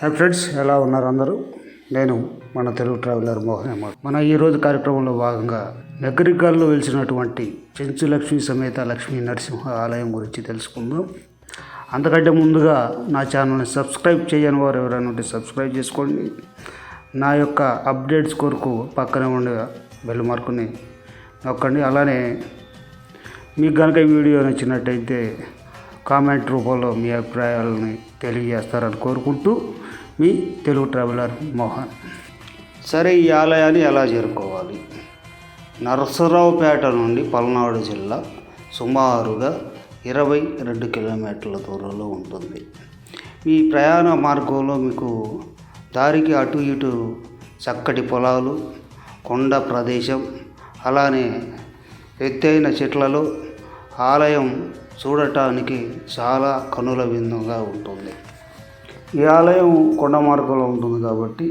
Hi friends ఎలా ఉన్నారు అందరూ? నేను మన తెలుగు ట్రావెలర్ మోహన్ అమ్మ మన ఈరోజు కార్యక్రమంలో భాగంగా నగరికాల్లో వెలిసినటువంటి చెంచు లక్ష్మీ సమేత లక్ష్మీ నరసింహ ఆలయం గురించి తెలుసుకుందాం. అంతకంటే ముందుగా నా ఛానల్ని సబ్స్క్రైబ్ చేయని వారు ఎవరైనా ఉంటే సబ్స్క్రైబ్ చేసుకోండి. నా యొక్క అప్డేట్స్ కొరకు పక్కనే ఉండే బెల్ మార్కుని నొక్కండి. అలానే మీకు కనుక ఈ వీడియో నచ్చినట్టయితే కామెంట్ రూపంలో మీ అభిప్రాయాలని తెలియజేస్తారని కోరుకుంటూ మీ తెలుగు ట్రావెలర్ మోహన్. సరే ఈ ఆలయాన్ని ఎలా చేరుకోవాలి? నరసరావుపేట నుండి పల్నాడు జిల్లా సుమారుగా ఇరవై రెండు కిలోమీటర్ల దూరంలో ఉంటుంది. ఈ ప్రయాణ మార్గంలో మీకు దారికి అటు ఇటు చక్కటి పొలాలు కొండ ప్రదేశం అలానే ఎత్తైన చెట్లలో ఆలయం చూడటానికి చాలా కనుల విందుగా ఉంటుంది. ఈ ఆలయం కొండ మార్గంలో ఉంటుంది కాబట్టి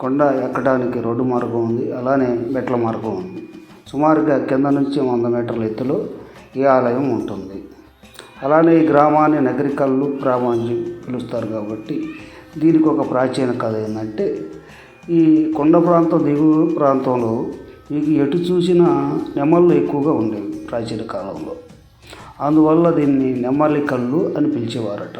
కొండ ఎక్కడానికి రోడ్డు మార్గం ఉంది అలానే మెట్ల మార్గం ఉంది. సుమారుగా కింద నుంచి వంద మీటర్ల ఎత్తులో ఈ ఆలయం ఉంటుంది. అలానే ఈ గ్రామాన్ని నగరికల్లు ప్రామాణ్యం పిలుస్తారు కాబట్టి దీనికి ఒక ప్రాచీన కథ ఏంటంటే ఈ కొండ ప్రాంతం దిగువ ప్రాంతంలో మీకు ఎటు చూసినా నెమళ్ళు ఎక్కువగా ఉండేవి ప్రాచీన కాలంలో. అందువల్ల దీన్ని నెమలి కళ్ళు అని పిలిచేవారట.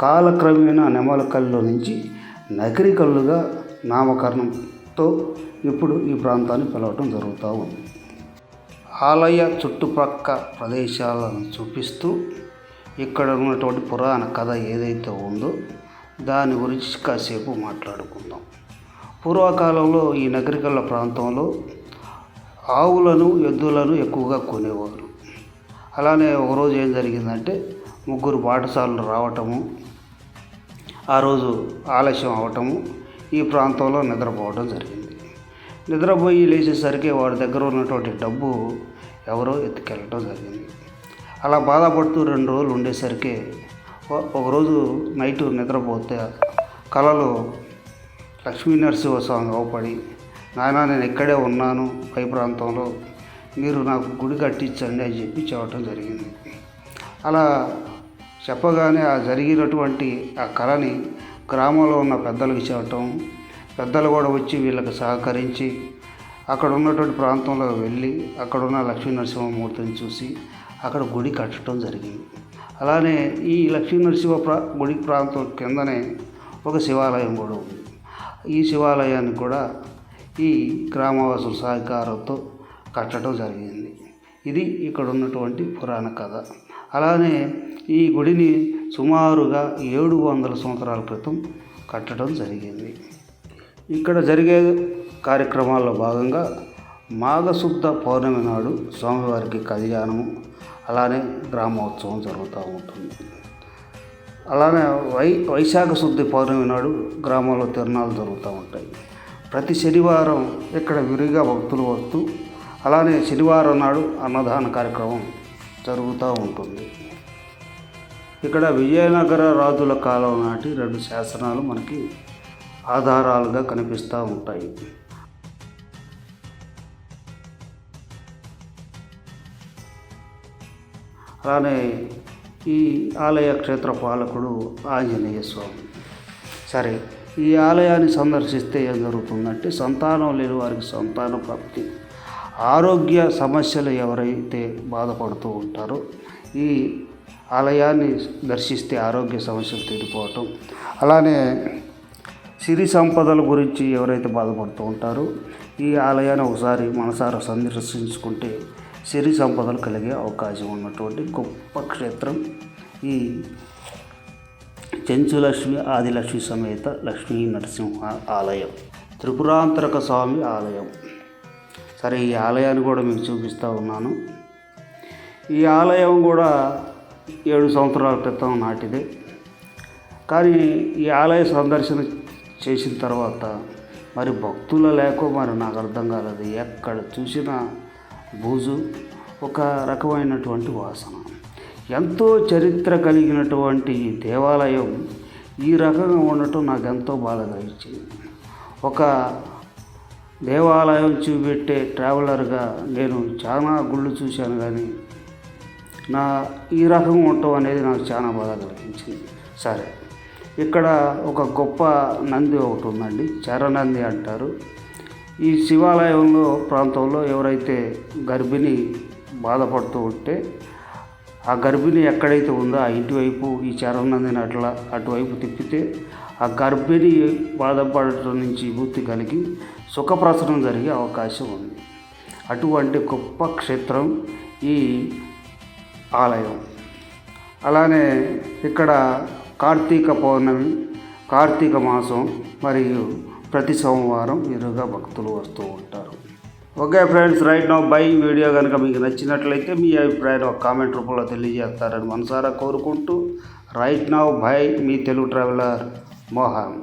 కాలక్రమేణా నెమలి కళ్ళు నుంచి నగరికల్లుగా నామకరణంతో ఇప్పుడు ఈ ప్రాంతాన్ని పిలవటం జరుగుతూ ఉంది. ఆలయ చుట్టుపక్క ప్రదేశాలను చూపిస్తూ ఇక్కడ ఉన్నటువంటి పురాణ కథ ఏదైతే ఉందో దాని గురించి కాసేపు మాట్లాడుకుందాం. పూర్వకాలంలో ఈ నగరికల్ల ప్రాంతంలో ఆవులను ఎద్దులను ఎక్కువగా కొనేవారు. అలానే ఒకరోజు ఏం జరిగిందంటే ముగ్గురు పాఠశాలలు రావటము ఆ రోజు ఆలస్యం అవటము ఈ ప్రాంతంలో నిద్రపోవడం జరిగింది. నిద్రపోయి లేచేసరికి వాడి దగ్గర ఉన్నటువంటి డబ్బు ఎవరో ఎత్తుకెళ్ళటం జరిగింది. అలా బాధపడుతూ రెండు రోజులు ఉండేసరికి ఒక- ఒకరోజు నైట్ నిద్రపోతే కలలో లక్ష్మీ నరసింహస్వామి అవపడి నాయన నేను ఇక్కడే ఉన్నాను పై ప్రాంతంలో మీరు నాకు గుడి కట్టించండి అని చెప్పి చెప్పడం జరిగింది. అలా చెప్పగానే ఆ జరిగినటువంటి ఆ కళని గ్రామంలో ఉన్న పెద్దలకు చెప్పటం పెద్దలు కూడా వచ్చి వీళ్ళకి సహకరించి అక్కడ ఉన్నటువంటి ప్రాంతంలో వెళ్ళి అక్కడ ఉన్న లక్ష్మీ నరసింహమూర్తిని చూసి అక్కడ గుడి కట్టడం జరిగింది. అలానే ఈ లక్ష్మీ నరసింహ ప్రా గుడి ప్రాంతం కిందనే ఒక శివాలయం కూడా ఉంది. ఈ శివాలయాన్ని కూడా ఈ గ్రామవాసుల సహకారంతో కట్టడం జరిగింది. ఇది ఇక్కడ ఉన్నటువంటి పురాణ కథ. అలానే ఈ గుడిని సుమారుగా ఏడు వందల సంవత్సరాల క్రితం కట్టడం జరిగింది. ఇక్కడ జరిగే కార్యక్రమాల్లో భాగంగా మాఘశుద్ధ పౌర్ణమి నాడు స్వామివారికి కళ్యాణము అలానే గ్రామోత్సవం జరుగుతూ ఉంటుంది. అలానే వై వైశాఖ శుద్ధి పౌర్ణమి నాడు గ్రామంలో తిరణాలు జరుగుతూ ఉంటాయి. ప్రతి శనివారం ఇక్కడ విరిగా భక్తులు వస్తూ అలానే శనివారం నాడు అన్నదాన కార్యక్రమం జరుగుతూ ఉంటుంది. ఇక్కడ విజయనగర రాజుల కాలం నాటి రెండు శాసనాలు మనకి ఆధారాలుగా కనిపిస్తూ ఉంటాయి. అలానే ఈ ఆలయ క్షేత్ర పాలకుడు ఆంజనేయ స్వామి. సరే ఈ ఆలయాన్ని సందర్శిస్తే ఏం జరుగుతుందంటే సంతానం లేని వారికి సంతాన ప్రాప్తి. ఆరోగ్య సమస్యలు ఎవరైతే బాధపడుతూ ఉంటారో ఈ ఆలయాన్ని దర్శిస్తే ఆరోగ్య సమస్యలు తీరిపోవటం. అలానే సిరి సంపదల గురించి ఎవరైతే బాధపడుతూ ఉంటారో ఈ ఆలయాన్ని ఒకసారి మనసారా సందర్శించుకుంటే సిరి సంపదలు కలిగే అవకాశం ఉన్నటువంటి గొప్ప క్షేత్రం. ఈ చెంచులక్ష్మి ఆదిలక్ష్మి సమేత లక్ష్మీ నరసింహ ఆలయం. త్రిపురాంతరక స్వామి ఆలయం. సరే ఈ ఆలయాన్ని కూడా మీకు చూపిస్తూ ఉన్నాను. ఈ ఆలయం కూడా ఏడు సంవత్సరాల క్రితం నాటిదే. కానీ ఈ ఆలయ సందర్శన చేసిన తర్వాత మరి భక్తుల లేకో మరి నాకు అర్థం కాలేదు. ఎక్కడ చూసినా బూజు ఒక రకమైనటువంటి వాసన. ఎంతో చరిత్ర కలిగినటువంటి ఈ దేవాలయం ఈ రకంగా ఉండటం నాకు ఎంతో బాధ కలిగించింది. ఒక దేవాలయం చూపెట్టే ట్రావెలర్గా నేను చాలా గుళ్ళు చూశాను కానీ నా ఈ రకం ఉండటం అనేది నాకు చాలా బాధ కలిగించింది. సరే ఇక్కడ ఒక గొప్ప నంది ఒకటి ఉందండి చరనంది అంటారు. ఈ శివాలయంలో ప్రాంతంలో ఎవరైతే గర్భిణి బాధపడుతూ ఉంటే ఆ గర్భిణి ఎక్కడైతే ఉందో ఆ ఇంటి వైపు ఈ చరణందిని అట్లా అటువైపు తిప్పితే ఆ గర్భిణి బాధపడటం నుంచి విముక్తి కలిగి సుఖప్రసవం జరిగే అవకాశం ఉంది. అటువంటి గొప్ప క్షేత్రం ఈ ఆలయం. అలానే ఇక్కడ కార్తీక పౌర్ణమి కార్తీక మాసం మరియు ప్రతి సోమవారం ఎదురుగా భక్తులు వస్తూ ఉంటారు. Okay friends right now bye video కనుక మీకు నచ్చినట్లయితే మీ అభిప్రాయం ఒక కామెంట్ రూపంలో తెలియజేస్తారని మనసారా కోరుకుంటూ రైట్ నౌ బై మీ తెలుగు ట్రావెలర్ మోహన్.